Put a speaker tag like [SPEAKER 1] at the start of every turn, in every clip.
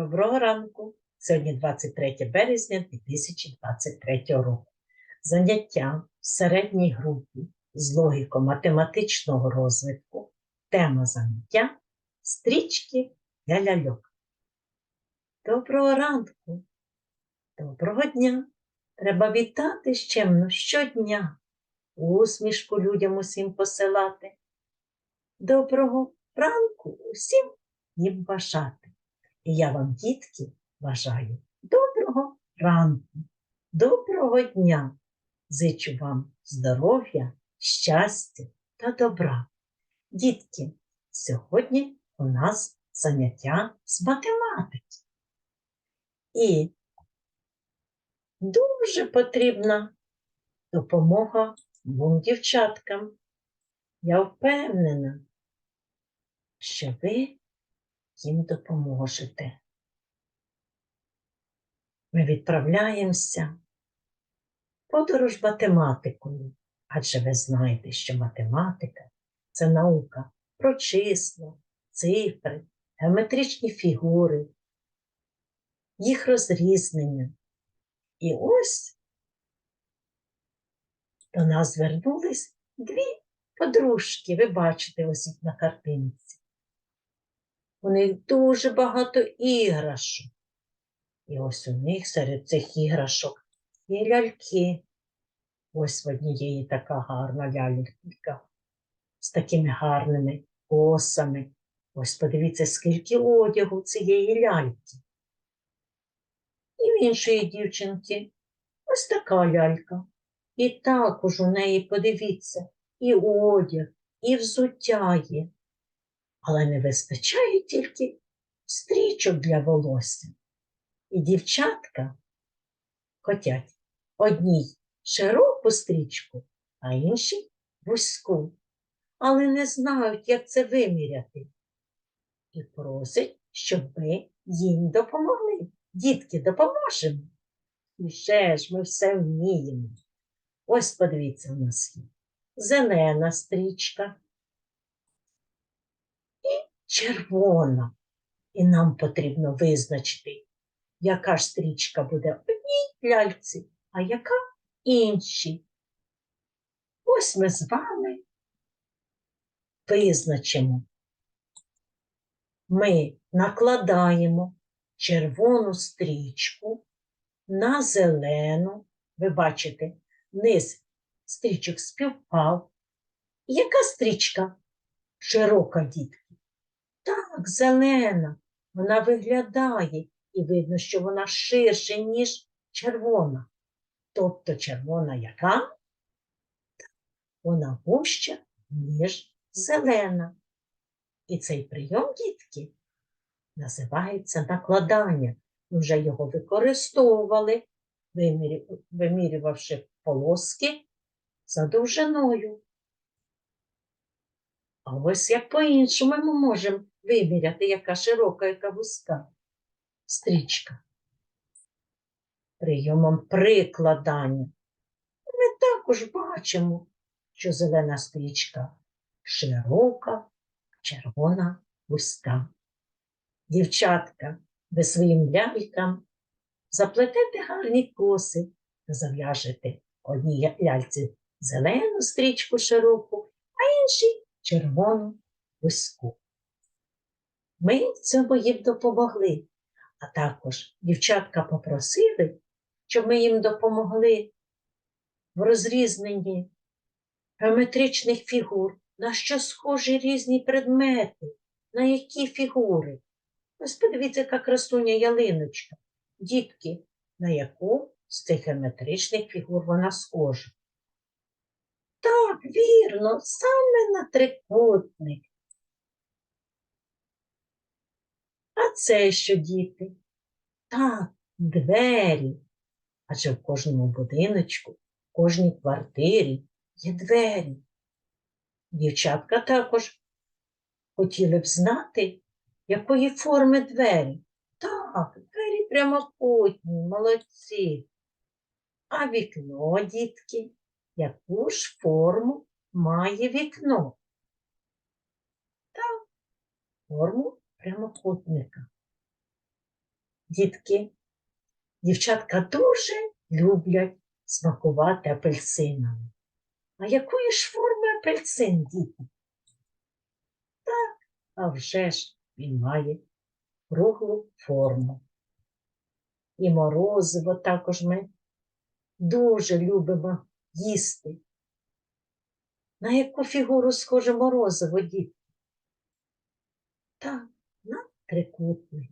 [SPEAKER 1] Доброго ранку! Сьогодні 23 березня 2023 року. Заняття в середній групі з логіко-математичного розвитку. Тема заняття стрічки для ляльок. Доброго ранку! Доброго дня! Треба вітати щемно щодня, усмішку людям усім посилати. Доброго ранку усім їм бажати. І я вам, дітки, бажаю доброго ранку, доброго дня. Зичу вам здоров'я, щастя та добра. Дітки, сьогодні у нас заняття з математики. І дуже потрібна допомога двом дівчаткам. Я впевнена, що ви їм допоможете. Ми відправляємося в подорож математикою, адже ви знаєте, що математика це наука про числа, цифри, геометричні фігури, їх розрізнення. І ось до нас звернулись дві подружки, ви бачите ось на картинці. У них дуже багато іграшок. І ось у них серед цих іграшок є ляльки. Ось в однієї така гарна лялька з такими гарними косами. Ось подивіться, скільки одягу цієї ляльки. І в іншої дівчинки ось така лялька. І також у неї, подивіться, і одяг, і взуття є але не вистачає тільки стрічок для волосся. І дівчатка хотять одній широку стрічку, а іншій вузьку, але не знають, як це виміряти. І просять, щоб ми їм допомогли. Дітки, допоможемо. І ще ж ми все вміємо. Ось подивіться, у нас є зелена стрічка, червона. І нам потрібно визначити, яка ж стрічка буде в одній ляльці, а яка іншій. Ось ми з вами визначимо. Ми накладаємо червону стрічку на зелену. Ви бачите, низ стрічок співпав. Яка стрічка? Широка дітка. Так, зелена. Вона виглядає і видно, що вона ширше, ніж червона. Тобто червона яка? Вона вуща, ніж зелена. І цей прийом, дітки, називається накладання. Ми вже його використовували, вимірювавши полоски за довжиною. А ось як по-іншому ми можемо виміряти, яка широка, яка вузька стрічка. Прийомом прикладання. Ми також бачимо, що зелена стрічка широка, червона вузька. Дівчатка, ви своїм лялькам заплетете гарні коси та зав'яжете одній ляльці зелену стрічку широку, а іншій червону вузьку. Ми цьому їм допомогли, а також дівчатка попросили, щоб ми їм допомогли в розрізненні геометричних фігур, на що схожі різні предмети, на які фігури. Ось подивіться, яка красуня ялиночка. Дітки, на яку з цих геометричних фігур вона схожа. Так, вірно, саме на трикутник. А це що, діти? Так, двері. Адже в кожному будиночку, в кожній квартирі є двері. Дівчатка також хотіли б знати, якої форми двері. Так, двері прямокутні, молодці. А вікно, дітки, яку ж форму має вікно? Так, форму прямокутника. дітки, дівчатка дуже люблять смакувати апельсинами. А якої ж форми апельсин, діти? Так, а вже ж він має круглу форму. І морозиво також ми дуже любимо їсти. На яку фігуру схоже морозиво, діти? Так, трикутник.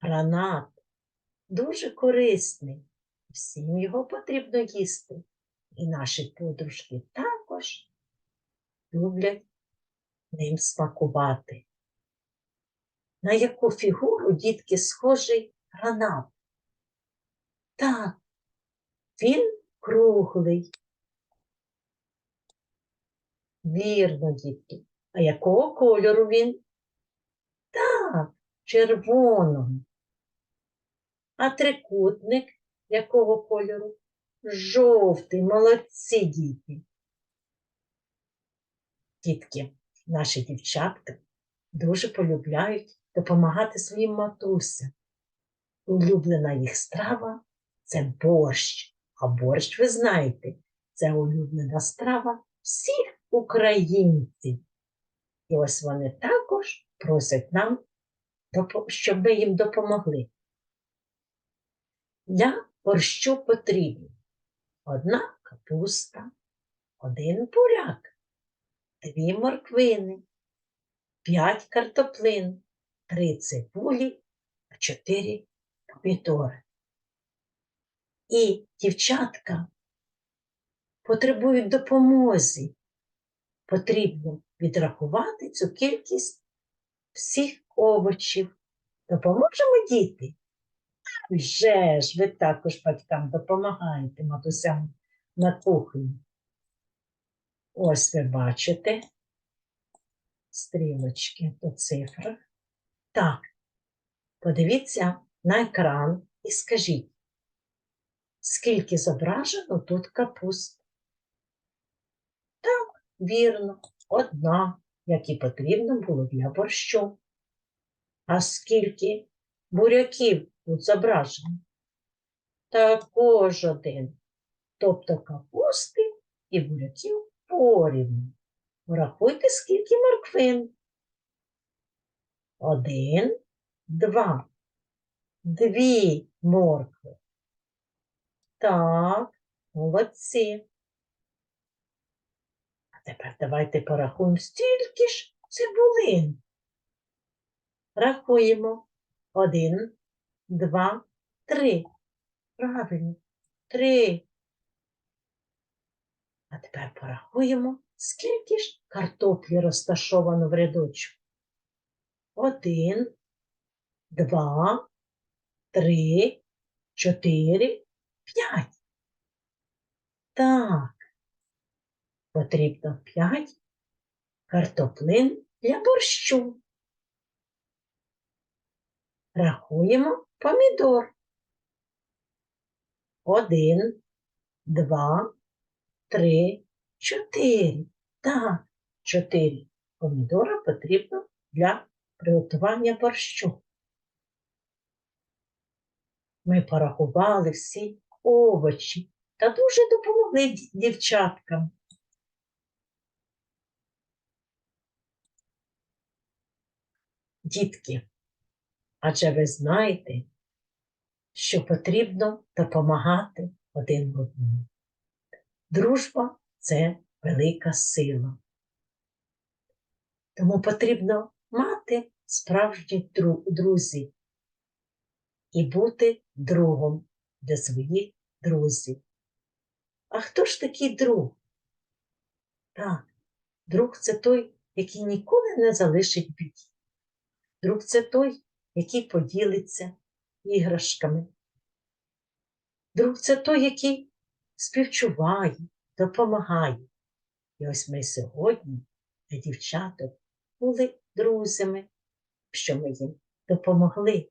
[SPEAKER 1] Гранат дуже корисний. Всім його потрібно їсти. І наші подружки також люблять ним смакувати. На яку фігуру дітки схожий гранат? Так, він круглий. Вірно, дітки. А якого кольору він? Червоного. А трикутник якого кольору? Жовтий, молодці діти. Дітки, наші дівчатка дуже полюбляють допомагати своїм матусям. Улюблена їх страва це борщ. А борщ, ви знаєте, це улюблена страва всіх українців. І ось вони також просять нам, щоб ми їм допомогли. Для борщу потрібно одна капуста, один буряк, дві морквини, п'ять картоплин, три цибулі, та чотири помідори. І дівчатка потребують допомоги. Потрібно відрахувати цю кількість всіх овочів. Допоможемо діти? Вже ж ви також батькам допомагаєте матусям на кухні. Ось ви бачите стрілочки по цифрах. Так, подивіться на екран і скажіть, скільки зображено тут капуст? Так, вірно, одна, як і потрібно було для борщу. А скільки буряків тут зображено? Також один. Тобто капусти і буряків порівну. Порахуйте, скільки морквин. Один, два, дві моркви. Так, молодці. А тепер давайте порахуємо, стільки ж цибулин. Рахуємо. Один, два, три. Правильно, три. А тепер порахуємо, скільки ж картоплі розташовано в рядочку. Один, два, три, чотири, п'ять. Так, потрібно п'ять картоплин для борщу. Рахуємо помідор. Один, два, три, чотири. Так, чотири помідора потрібно для приготування борщу. Ми порахували всі овочі та дуже допомогли дівчаткам. Дітки, адже ви знаєте, що потрібно допомагати один одному. Дружба це велика сила. Тому потрібно мати справжніх дру- друзів і бути другом для своїх друзів. А хто ж такий друг? Так, друг це той, який ніколи не залишить біді. Друг це той, який поділиться іграшками. Друг це той, який співчуває, допомагає. І ось ми сьогодні для дівчаток були друзями, що ми їм допомогли.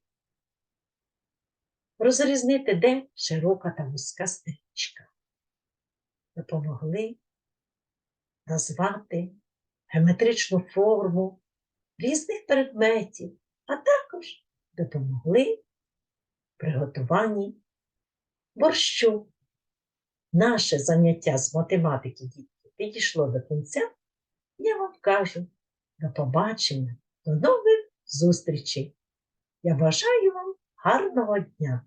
[SPEAKER 1] Розрізнити, де широка та вузька стрічка. Допомогли назвати геометричну форму різних предметів, а також допомогли в приготуванні борщу. Наше заняття з математики дітки підійшло до кінця. Я вам кажу до побачення, до нових зустрічей. Я бажаю вам гарного дня!